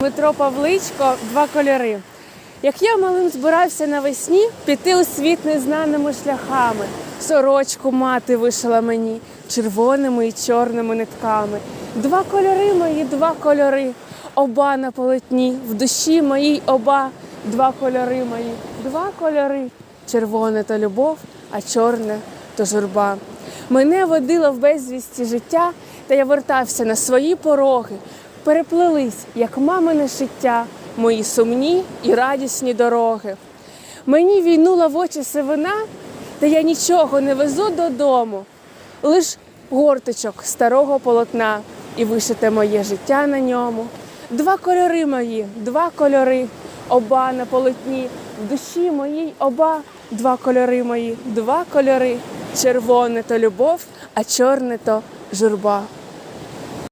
Дмитро Павличко два кольори. Як я малим збирався навесні піти у світ незнаними шляхами, сорочку мати вишила мені червоними і чорними нитками. Два кольори мої, два кольори, оба на полотні, в душі моїй оба, два кольори мої, два кольори. Червоне то любов, а чорне то журба. Мене водило в безвісті життя, та я вертався на свої пороги. Переплелись, як мамине шиття, мої сумні і радісні дороги. Мені війнула в очі сивина, та я нічого не везу додому, лиш горточок старого полотна і вишите моє життя на ньому. Два кольори мої, два кольори, оба на полотні, в душі моїй оба, два кольори мої, два кольори. Червоне то любов, а чорне то журба.